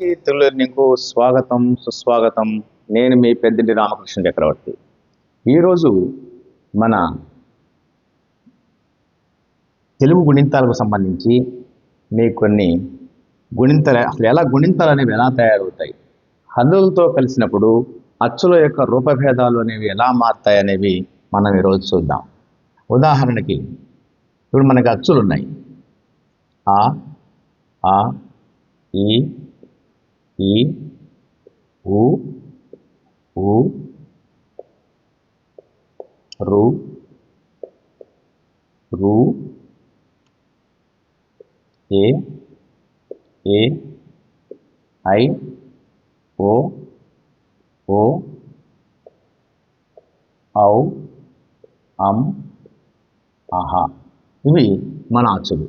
నీకు స్వాగతం సుస్వాగతం. నేను మీ పెద్దింటి రామకృష్ణ చక్రవర్తి. ఈరోజు మన తెలుగు గుణింతాలకు సంబంధించి మీకు కొన్ని గుణింతలు అసలు ఎలా గుణింతాలు అనేవి ఎలా తయారవుతాయి? హల్లులతో కలిసినప్పుడు అచ్చుల యొక్క రూపభేదాలు అనేవి ఎలా మారుతాయి అనేవి మనం ఈరోజు చూద్దాం. ఉదాహరణకి ఇప్పుడు మనకి అచ్చులు ఉన్నాయి ఆ ఆ ఈ ఈ ఉ ఉ రు రు ఏ ఏ ఐ ఓ ఓ ఔ అం ఆహా ఇవి మన అచ్చులు.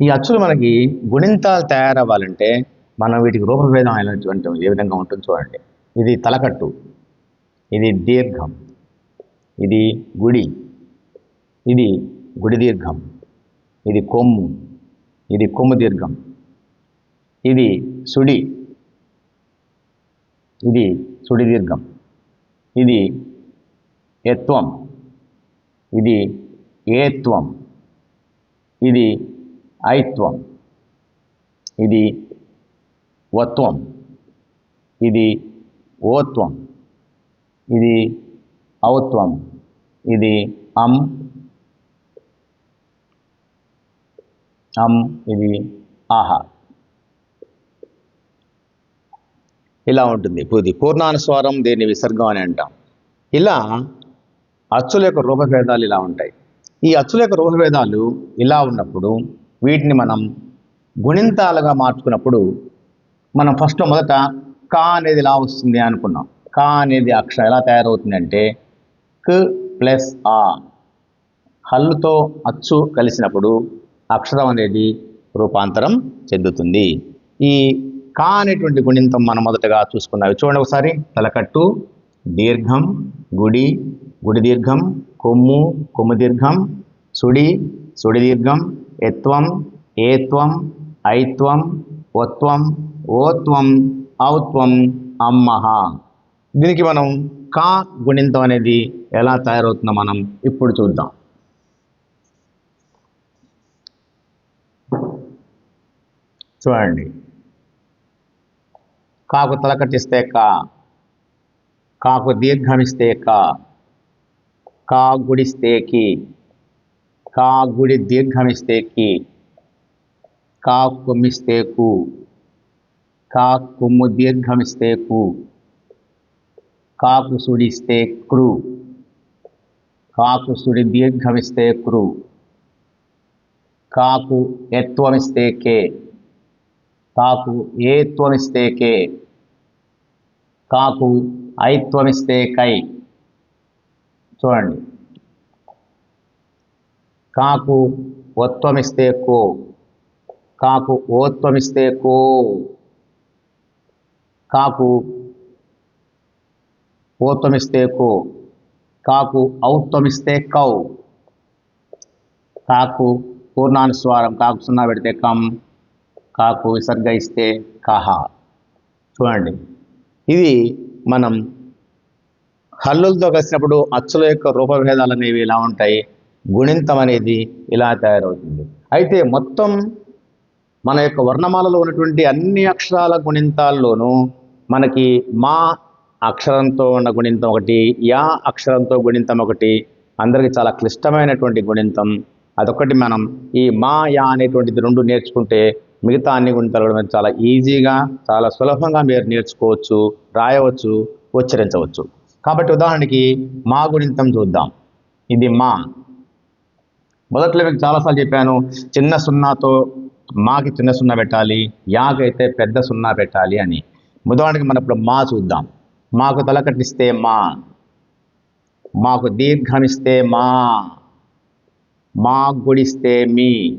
ఈ అచ్చులు మనకి గుణింతాలు తయారవ్వాలంటే మనం వీటికి రూపభేదం అయినటువంటి ఏ విధంగా ఉంటుంది చూడండి. ఇది తలకట్టు ఇది దీర్ఘం ఇది గుడి ఇది గుడి దీర్ఘం ఇది కొమ్ము ఇది కొమ్ము దీర్ఘం ఇది సుడి ఇది సుడి దీర్ఘం ఇది ఎత్వం ఇది ఏత్వం ఇది ఐత్వం ఇది వత్వం. ఇది ఓత్వం. ఇది ఔత్వం. ఇది అం. అం ఇది ఆహా. ఇలా ఉంటుంది. ఇది పూర్ణానుస్వారం దీన్ని విసర్గం అని అంటాం. ఇలా అచ్చుల యొక్క రూపభేదాలు ఇలా ఉంటాయి. ఈ అచ్చుల యొక్క రూపభేదాలు ఇలా ఉన్నప్పుడు వీటిని మనం గుణింతాలుగా మార్చుకున్నప్పుడు మనం ఫస్ట్ మొదట కా అనేది ఎలా వస్తుంది అనుకున్నాం. కా అనేది అక్షరం ఎలా తయారవుతుందంటే క్ ప్లస్ ఆ. హల్లుతో అచ్చు కలిసినప్పుడు అక్షరం అనేది రూపాంతరం చెందుతుంది. ఈ కా అనేటువంటి గుణింతం మనం మొదటగా చూసుకున్నాం చూడండి ఒకసారి. తలకట్టు దీర్ఘం గుడి గుడి దీర్ఘం కొమ్ము కొమ్ము దీర్ఘం సుడి సుడి దీర్ఘం ఎత్వం ఏత్వం ఐత్వం ఒత్వం ఓత్వం ఔత్వం అమ్మహ. దీనికి మనం కా గుణింతం అనేది ఎలా తయారవుతుందో మనం ఇప్పుడు చూద్దాం. చూడండి. కాకు తలకటిస్తే కా కాకు దీర్ఘమిస్తే కా కా గుడిస్తేకి కా గుడి దీర్ఘమిస్తేకి కి కా. కొమ్మిస్తే కు కా కొమ్ము దీర్ఘమిస్తే కు కాకు సుడిస్తే క్రు కాకు సుడి దీర్ఘమిస్తే క్రు కాకు ఎత్వమిస్తే కే కాకు ఏత్వమిస్తే కే కాకు ఐత్వమిస్తే కై చూడండి కాకు ఒత్వమిస్తే కో కాకు ఓత్వమిస్తే కో కాకు ఓతమిస్తే కో కాకు ఔత్తమిస్తే కౌ. కాకు పూర్ణానుస్వారం కాకు సున్నా పెడితే కం కాకు విసర్గ ఇస్తే కహ. చూడండి. ఇది మనం హల్లులతో కలిసినప్పుడు అచ్చుల యొక్క రూపభేదాలు అనేవి ఇలా ఉంటాయి. గుణింతం అనేది ఇలా తయారవుతుంది. అయితే మొత్తం మన యొక్క వర్ణమాలలో ఉన్నటువంటి అన్ని అక్షరాల గుణింతాల్లోనూ మనకి మా అక్షరంతో ఉన్న గుణింతం ఒకటి యా అక్షరంతో గుణింతం ఒకటి అందరికీ చాలా క్లిష్టమైనటువంటి గుణింతం. అదొకటి మనం ఈ మా యా అనేటువంటిది రెండు నేర్చుకుంటే మిగతా అన్ని గుణితాలు కూడా చాలా ఈజీగా చాలా సులభంగా మీరు నేర్చుకోవచ్చు రాయవచ్చు ఉచ్చరించవచ్చు. కాబట్టి ఉదాహరణకి మా గుణింతం చూద్దాం. ఇది మా. మొదట్లో మీకు చాలాసార్లు చెప్పాను చిన్న సున్నాతో మాకి చిన్న సున్నా పెట్టాలి యాకైతే పెద్ద సున్నా పెట్టాలి అని. ఉదాహరణకి మనం ఇప్పుడు మా చూద్దాం. మాకు తలకట్టిస్తే మా. మాకు దీర్ఘమిస్తే మా. మా గుడిస్తే మీ.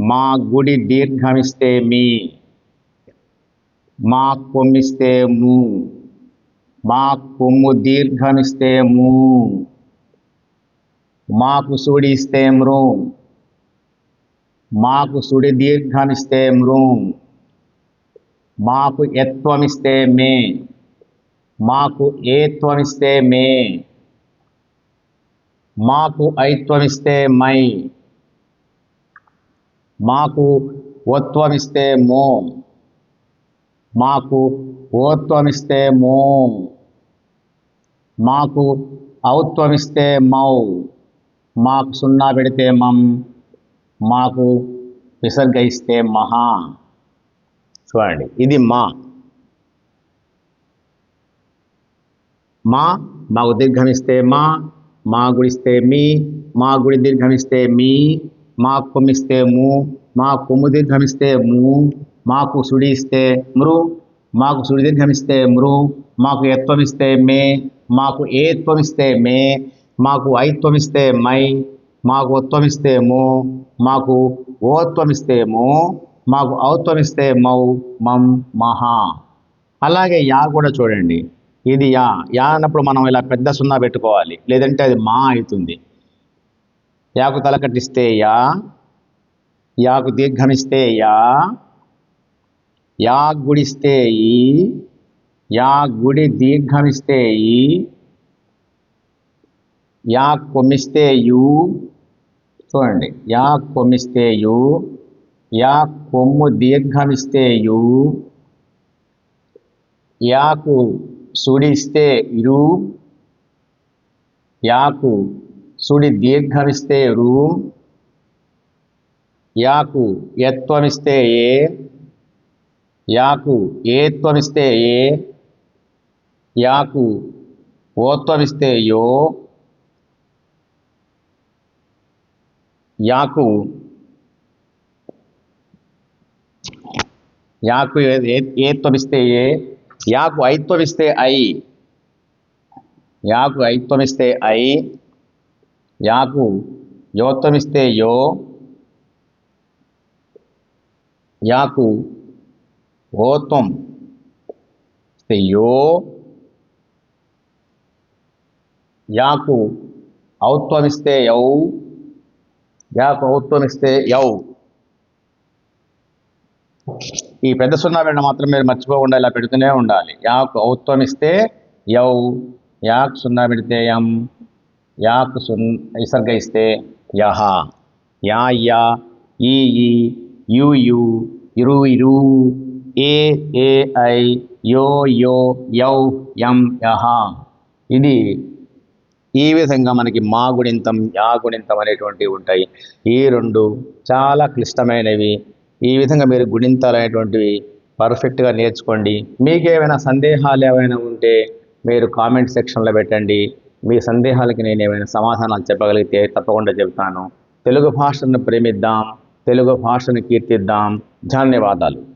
మా గుడి దీర్ఘమిస్తే మీ. మా కొమ్మిస్తే మూ. మా కొమ్ము దీర్ఘమిస్తే ము. మాకు సుడిస్తే మృం మాకు సుడి దీర్ఘమిస్తే మృం మాకు ఎత్వమిస్తే మే. మాకు ఏత్వమిస్తే మే. మాకు ఐత్వమిస్తే మై. మాకు ఓత్వమిస్తే మో. మాకు ఓత్వమిస్తే మో. మాకు ఔత్వమిస్తే మౌ. మాకు సున్నా పెడితే మం. మాకు విసర్గ ఇస్తే మహా. చూడండి ఇది మా. మా మాకు దీర్ఘమిస్తే మా మా గుడిస్తే మీ మా గుడి దీర్ఘమిస్తే మీ మా కొమ్మిస్తే ము మా కొమ్ము దీర్ఘమిస్తే ము మాకు సుడి ఇస్తే మృ మాకు సుడి దీర్ఘమిస్తే మృ మాకు ఎత్వమిస్తే మే మాకు ఏత్వమిస్తే మే మాకు ఐత్వమిస్తే మై మాకు ఉత్వమిస్తేము మాకు ఓత్వమిస్తే ము మాకు ఔత్వమిస్తే మౌ మం మహా. అలాగే యా కూడా చూడండి. ఇది యా. యా అన్నప్పుడు మనం ఇలా పెద్ద సున్నా పెట్టుకోవాలి. లేదంటే అది మా అవుతుంది. యాకు తలకట్టిస్తే యా యాకు దీర్ఘమిస్తే యా యా గుడిస్తే ఈ యా గుడి దీర్ఘమిస్తే ఈ యా కొమ్మిస్తే యు. చూడండి. యా కొమ్మిస్తే యు యా కొమ్ము దీర్ఘమిస్తేయు యాకు సుడిస్తే ఇరు యాకు సుడి దీర్ఘమిస్తే రు యాకు యత్వమిస్తే ఏ యాకు ఏత్వమిస్తే ఏ యాకు ఓత్వమిస్తే యో యాకు యాకు ఏత్వమిస్తే ఏ? యాకు ఐత్వమిస్తే ఐ. యాకు ఐత్వమిస్తే ఐ. యాకు యోత్వమిస్తే యో. యాకు ఓత్వం ఇస్తే యో. యాకు ఔత్వమిస్తే యౌ. యాకు ఔత్వమిస్తే యౌ. ఈ పెద్ద సున్నా వెళ్ళ మాత్రం మీరు మర్చిపోకుండా ఇలా పెడుతూనే ఉండాలి. యాకు ఔత్వం ఇస్తే యౌ యాక్ సున్నా పెడితే యం యాక్ సున్ విసర్గ ఇస్తే యహ. యా యా ఈ ఈ యు యు ఇరు ఇరు ఏ ఏ ఐ యో యో యౌ యం యహ. ఇది ఈ విధంగా మనకి మా గుణింతం యా గుణింతం అనేటువంటివి ఉంటాయి. ఈ రెండు చాలా క్లిష్టమైనవి. ఈ విధంగా మీరు గుణింతాలు అనేటువంటివి పర్ఫెక్ట్గా నేర్చుకోండి. మీకు ఏమైనా సందేహాలు ఏమైనా ఉంటే మీరు కామెంట్ సెక్షన్లో పెట్టండి. మీ సందేహాలకి నేను ఏమైనా సమాధానాలు చెప్పగలిగితే తప్పకుండా చెబుతాను. తెలుగు భాషను ప్రేమిద్దాం. తెలుగు భాషను కీర్తిద్దాం. ధన్యవాదాలు.